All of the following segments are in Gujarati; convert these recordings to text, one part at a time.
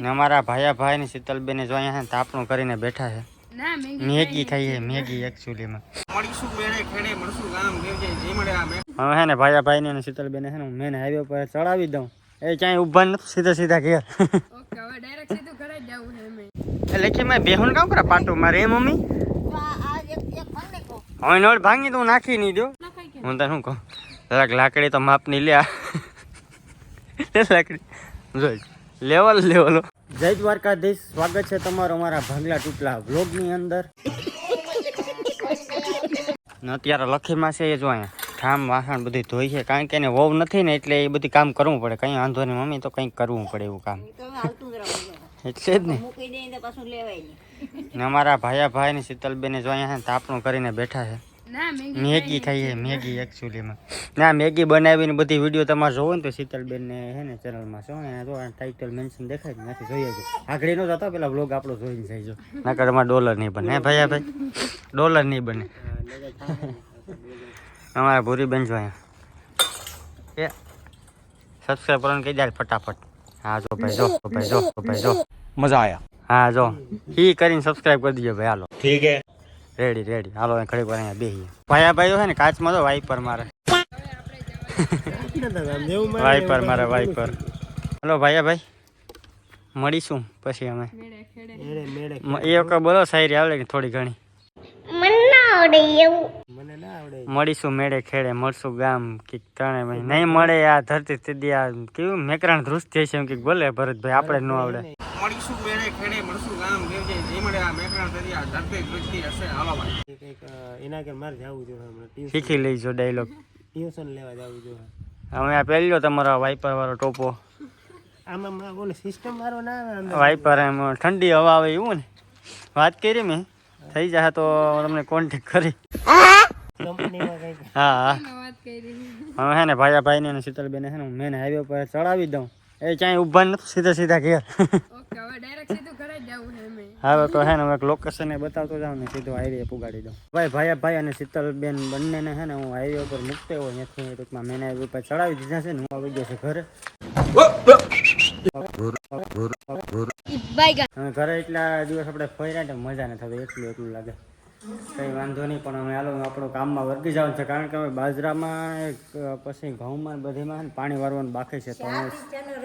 ને અમારા ભાયા ભાઈ ને શીતલબેન જો અહીંયા તાપણું કરીને બેઠા છે મેગી મેગી ખાઈએ મેગી એકચ્યુઅલીમાં મળીશું મેળે ખેડે મળશું ગામ દેવજે જે મળે આ હવે છે ને ભાયા ભાઈ ને શીતલબેન છે ને હું હાઈવે પર ચડાવી દઉં. એ ક્યાંય ઊભા નથી સીધા સીધા ઘેર. ઓકે હવે ડાયરેક્ટ સીધું ઘરે જ જવું છે અમે. એટલે કે મેં બેહુન કામ કરે પાટું? મારે એ મમ્મી? હવે નળ ભાંગી તો હું નાખી નહીં દો ના ખાઈ કે હું તને શું કહું? જરાક લાકડી તો માપની લે આ. લે લાકડી. જોઈ. લેવલ લેવલો. જય દ્વારકાધીશ. સ્વાગત છે તમારો અમારા ભાંગલા ટૂટલા વ્લોગની અંદર. અત્યારે લખીમાં છે એ જો અહીંયા. ઠામ વાસણ બધી ધોઈ છે. કારણ કે એને વહુ નથી ને એટલે એ બધું કામ કરવું પડે. કંઈ વાંધો નહીં મમ્મી તો કંઈક કરવું પડે એવું કામ. એટલે જ ને. ને અમારા ભાયા ભાઈ ને શીતલબેન જો અહીંયા છે તાપણું કરીને બેઠા છે. મેગી મેગી ખાઈએ મેગી એકચ્યુઅલીમાં ના મેગી બનાવીને બધી વીડિયો તમારે જોવો ને તો શીતલબેન ને હે ને ચેનલમાં છો ને તો ટાઇટલ મેન્શન દેખાય જ નથી જોઈએ છે. આગળ નો જતો પેલા બ્લોગ આપણો જોઈને જાય જો નકર એમાં ડોલર નહીં બને હે ભાઈ ભાઈ? ડોલર નહીં બને. અમારા ભૂરીબેન જો અહીંયા. એ સબસ્ક્રાઈબ કરવાનું કહી દે ફટાફટ. હા જો ભાઈ જો ભાઈ જો ભાઈ જો. મજા આયા. હા જો. હી કરીને સબસ્ક્રાઈબ કરી દીજો ભાઈ હાલો. ઠીક હે રેડી રેડી હાલો ખડી વાર અહીંયા બેહી ભાયા ભાઈઓ છે ને, કાચમાં તો વાઈપર મારે. વાઈપર મારે વાઈપર હલો, ભાયા ભાઈ, મળીશું પછી અમે. એ વખત બોલો, શાયરી આવડે કે થોડી ઘણી? મળીશું મેળે ખેડે, મળશું ગામ કે ત્રણે ભાઈ નહીં મળે આ ધરતી સીધી આ કેવું મેકરાણ ધ્રુસ્ત છે એમ કે બોલે ભરતભાઈ, આપણે ન આવડે. મળીશું મેળે ખેડે, મળશું ગામ દેવજે એના કે મારે જવું જોઈએ શીખી લઈજો ડાયલોગ ટ્યુશન લેવા જવું જોઈએ હવે આ પહેલો તમારો વાઈપર વાળો ટોપો. આમાં ઓલો સિસ્ટમ મારો ના આવે વાઇપર વાઈપર એમ ઠંડી હવા આવે એવું ને? વાત કરી મેં. થઈ જાય તો તમને કોન્ટેક કરી. હા હા. વાત કરી. હવે હે ને ભાયા ભાઈ ને શીતલબેન હે ને મેં મેન હાઈવે પર ચડાવી દઉં. એ ક્યાંય ઊભા નથી સીધા સીધા ઘેર. ઓકે હવે ડાયરેક્ટ સીધું ઘરે જ જવું છે અમે હવે તો હે ને હવે લોકેશન બતાવતો જાઉં ને સીધો હાઈવે પુગાડી દઉં. ભાઈ ભાઈ ભાઈ અને શીતલબેન બંનેને છે ને હું હાઈવે ઉપર મૂકતો હોય ત્યાંથી ટૂંકમાં મેં હાઈવે પર ચડાવી દીધા છે ને હું આવી ગયો છે ઘરે. ઘરે એટલા દિવસ આપણે ફર્યા ને મજા નથી થતી એટલું એટલું લાગે. કંઈ વાંધો નહીં પણ અમે હાલો આપણું કામમાં વર્ગી જવાનું છે. કારણ કે અમે બાજરામાં એક પછી ઘઉંમાં બધીમાં પાણી વારવાનું બાકી છે. તો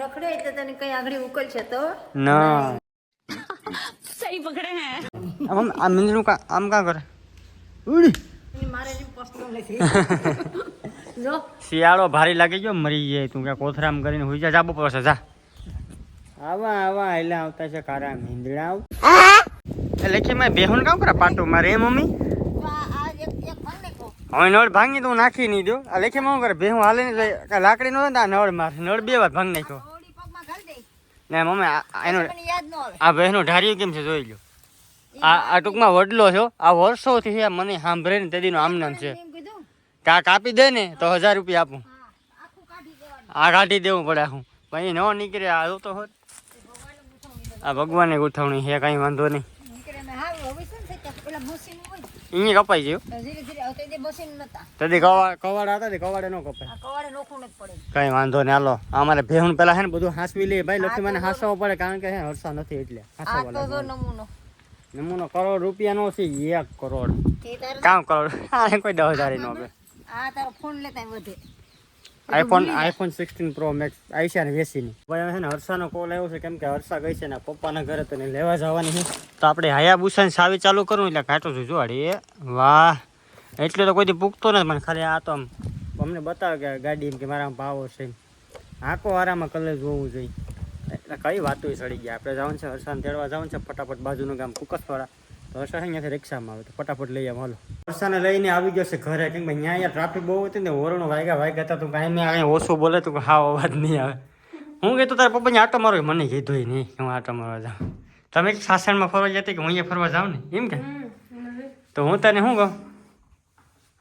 રખડે તો તને કઈ આગળ ઉકલ છે તો? ના. સહી પકડે હે. આમ આ મિંદનું કા આમ કા કરે? ઉડી. મારે જો. શિયાળો ભારી લાગી ગયો મરી જાય. તું ક્યાં કોથરામ કરીને હુઈ જા જાબો પડશે જા. આવા આવા એટલે આવતા છે કારા મીંદડા એટલે કે મેં બેહુન કામ કરે પાટો મારે એ મમ્મી? આ આ હવે નળ ભાંગી તો નાખી નહીં દો આ લેખે શું કરે બેહું હાલે ને લાકડી નો આ નળ માર. નળ બે વાર ભાંગ નાખ્યો. ને મમ્મી, આ- આ એનો આ બહેનો ઢાર્યું કેમ છે જોઈ લો આ આ ટૂંકમાં વડલો છો આ વર્ષોથી છે મને સાંભળે ને તેદીનો આમ નામ છે. કા કાપી દે ને, તો હજાર રૂપિયા આપું. આ કાઢી દેવું પડે હું પછી ન નીકળે, આ તો હોત. આ ભગવાનની ગોઠવણી છે, કઈ વાંધો નહીં નીકળે મેં હારું હવે શું અહીંયા કપાઈ ગયું? તો ધીરે ધીરે હવે તો તે નતા. તેથી કવા કવાડા હતા કવાડે ન કપાય. કઈ વાંધો નહીં હાલો. અમારે ભેહું પેલા હે ને બધું હાંસવી લે ભાઈ લખી મને હાંસવો પડે કારણ કે હે હરસા નથી એટલે. આ હાંસવા નમૂનો. નમૂનો કરોડ રૂપિયાનો છે એક કરોડ. કામ કરોડ આ કોઈ દસ હજારી નો આ તારો ફોન લેતા વધે. IPhone iPhone sixteen pro max Aisha ને વેસીની. ભાઈ છે ને હર્ષાનો કોલ આવ્યો છે કેમ કે હર્ષા ગઈ છે ને પપ્પાના ઘરે તો લેવા જવાની છે. તો આપણે હાયાબુસાની સાવી ચાલુ કરું એટલે ઘાટો છું જોવાડી એ વાહ. એટલે તો કોઈથી પૂગતો નથી મને ખાલી આ તો આમ અમને બતાવે કે ગાડી એમ કે મારા ભાવો છે આખો આરામાં કલર જોવું જોઈએ. એટલે કઈ વાતો સડી ગયા. આપણે જવાનું છે હર્ષાને તેડવા જવાનું છે ફટાફટ બાજુનું ગામ કુકસવાળા. તો હર્ષા અહીંયાથી રિક્ષામાં આવે તો ફટાફટ લઈ આવ હાલો. હર્ષાને લઈને આવી ગયો છે ઘરે. કેમ કે અહીંયા ટ્રાફિક બહુ હતી ને ઓરણો વાગ્યા વાગ્યા હતા તો કાંઈ નહીં અહીંયા ઓછું બોલે તો હા અવાજ નહીં આવે. હું કહેતો તારા પપ્પાને આટો મારો. મને કીધું નહીં કે હું આટો મારવા જાઉં. તમે એક સાસણમાં ફરવા જતી કે હું અહીંયા ફરવા જાઉં ને? એમ કે. તો હું તને શું કહું?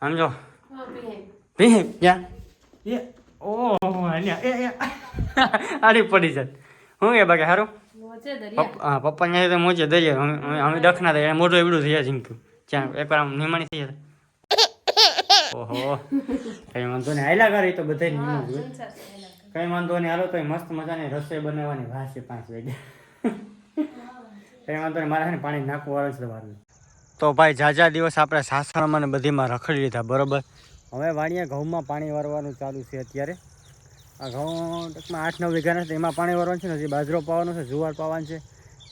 સમજો. ભીહે યા. એ ઓ એ એ. આડી પડી જાય હું કે બાકી સારું? પપ્પા હા પપ્પા ને તો મોજે દઈએ અમે દખના દઈએ મોઢું એવડું થઈ જાય ત્યાં એકવાર આમ નિમાણી થઈ જાય ઓહો કઈ વાંધો નહીં. હાયલા કરે તો બધા નિમું કઈ વાંધો નહીં. હાલો તો મસ્ત મજાની રસોઈ બનાવવાની વાત છે પાંચ વાગે. કંઈ વાંધો નહીં. મારે પાણી નાખવું છે વારનું તો ભાઈ જાજા દિવસ આપણે સાસણમાં ને બધીમાં રખડી લીધા બરોબર? હવે વાડીએ ઘઉંમાં પાણી વારવાનું ચાલુ છે અત્યારે. આ ઘઉં ટૂંકમાં આઠ નવ વીઘા નથી એમાં પાણી વારવાનું છે ને હજી બાજરો પાવાનો છે જુવાર પાવાનું છે.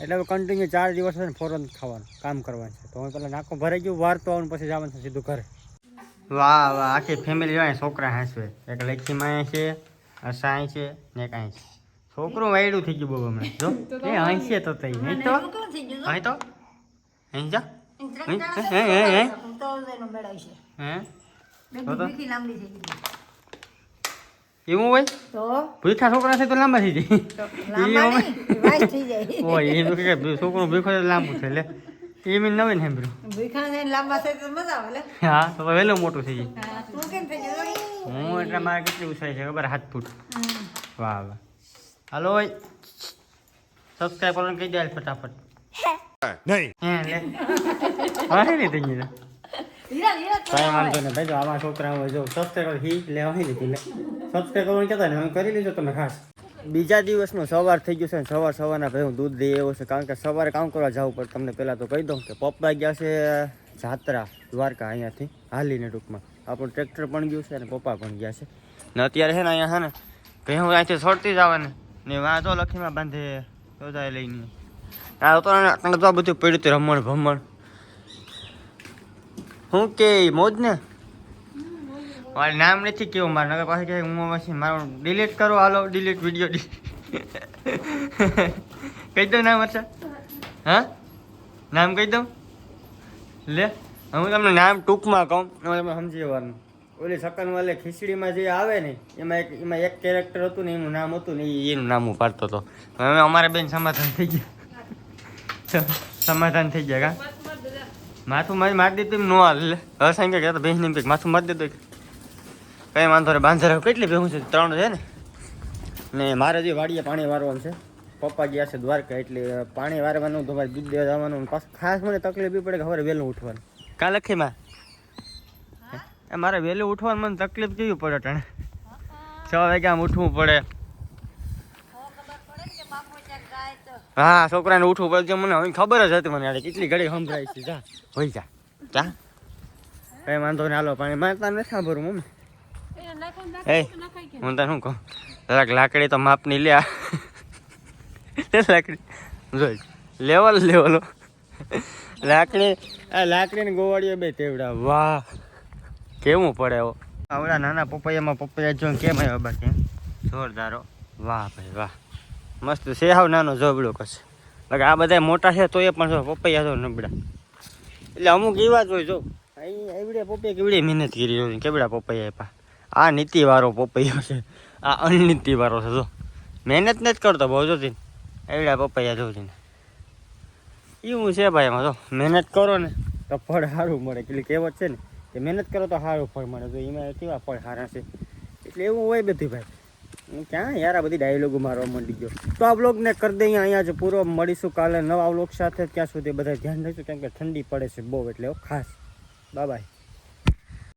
એટલે હવે કન્ટિન્યુ ચાર દિવસ છે ને ફોરન ખાવાનું કામ કરવાનું છે. તો હું પહેલાં નાખું ભરાઈ ગયું વાર તો આવવાનું પછી જવાનું છે સીધું ઘરે. વાહ વાહ આખી ફેમિલી હોય છોકરા હાંસવે. એક લખીમાં છે અસાય છે ને એક અહીં છે. છોકરું વાયડું થઈ ગયું બહુ હમણાં. જો એ અહીં છે તો? તઈ નહીં તો અહીં તો? અહીં જા. હે? હે? હે? હે? એવું હોય? તો? ભૂખા છોકરા છે તો લાંબા થઈ જાય. ઓય એમ કે છોકરું ભૂખો લાંબુ છે લે. એ મેં નવીન સાંભળ્યું. ભૂખા થઈને લાંબા થાય તો મજા આવે લે. હા તો વહેલું મોટું થઈ જાય તું કેમ થઈ ગયો? હું એટલે મારે કેટલી ઉછાઈ છે ખબર? હાથ ફૂટ. વાહ વાહ. હાલો કરવાનું કહી દે ફટાફટ. નહીં. હે લે. હા થઈ ગયું હીરા હીરા વાંધો નહીં ભાઈ જો આવા છોકરા હોય જો સબસ્ક્રાઈબ હી લેવા લીધું લે. સબસ્ક્રાઈબ કરવાનું કહેતા ને કરી લેજો તમે ખાસ. બીજા દિવસનો સવાર થઈ ગયું છે ને સવાર સવારના ભાઈ હું દૂધ દઈ આવ્યો છે. કારણ કે સવારે કામ કરવા જવું પડે. તમને પહેલાં તો કહી દઉં કે પપ્પા ગયા છે જાત્રા, દ્વારકા અહીંયાથી, હાલીને ટૂંકમાં. આપણું ટ્રેક્ટર પણ ગયું છે અને પપ્પા પણ ગયા છે. ને અત્યારે છે ને અહીંયા છે ને ભાઈ હું અહીંથી છોડતી જ આવે ને વાંધો લખીમાં બાંધે બધા લઈને આ તો બધું પડ્યું હતું રમણ ભમણ. હું કે મોજ ને મારું નામ નથી કેવું મારે નગર પાસે કહે હું પછી મારું ડિલીટ કરો હાલો ડિલીટ વીડિયો કહી દઉં નામ અચ્છા હા? નામ કહી દઉં? લે હું તમને નામ ટૂંકમાં કહું તમે સમજી જવાનું. ઓલી સકન વાલે ખીચડીમાં જે આવે ને એમાં એક એમાં એક કેરેક્ટર હતું ને એનું નામ હતું ને એનું નામ હું પાડતો હતો. હવે અમારે બેન સમાધાન થઈ ગયા. સમાધાન થઈ ગયા કા? માથું મારી મારી દીધું નો હાલ. લે હવે સાંઈ કે બેન એમ કે માથું મારી દીધું કઈ વાંધો નહીં. બાંધર કેટલી ભેગું છે? ત્રણ છે ને? ને મારે જે વાડીએ પાણી વારવાનું છે. પપ્પા ગયા છે દ્વારકા એટલે પાણી વારવાનું તો દૂધ દેવા જવાનું પાછું ખાસ મને તકલીફ એ પડે કે હવે વહેલું ઉઠવાનું. કા લખી માં? મારે વહેલું ઉઠવાનું મને તકલીફ કેવી પડે ટાણે? છ વાગે આમ ઉઠવું પડે. હા છોકરાને ઉઠવું પડે મને. હવે ખબર જ હતી મને કેટલી ઘડી સંભળાય છે. જા. હોય જા. જા. કઈ વાંધો નહીં. હાલો પાણી. મારે તાર નથી સાંભળવું મમ્મી. એ હું? તને શું કહું? જરાક લાકડી તો માપની લે. લાકડી? જોઈ લેવલ લેવલો લાકડી આ લાકડી ને ગોવાળીઓ બે તેવડા. વાહ. કેવું પડે એવો આવડા નાના પપૈયામાં પપૈયા જો કેમ આવ્યો બાકી જોરદારો વાહ ભાઈ વાહ. મસ્ત છે. હાવ નાનો જોબડો કશે બાકી આ બધા મોટા છે તો એ પણ જો પપૈયા જો નબળા. એટલે અમુક એવા જ હોય જો. એવડે પપૈયા કેવડી મહેનત કરી હોય કેવડા પપૈયા આપ્યા? આ નીતિવાળો પપૈયો છે. આ અનનીતિવાળો છે, જો. મહેનત નથી કરતો બહુ જોતી એવડા પપૈયા જોતી એવું છે ભાઈ એમાં, જો. મહેનત કરો ને, તો ફળ સારું મળે. એટલે કહેવત છે ને કે મહેનત કરો તો સારું ફળ મળે. તો એમાં કેવા ફળ સારા છે? એટલે એવું હોય બધું ભાઈ. હું ક્યાં યાર આ બધી ડાયલોગો મારવા માંડી ગયો. તો આ બ્લોગને કરી દઈએ અહીંયા જ પૂરો. મળીશું કાલે નવા બ્લોગ સાથે. ત્યાં સુધી બધા ધ્યાન રહીશું કેમ કે ઠંડી પડે છે બહુ, એટલે ખાસ. Bye bye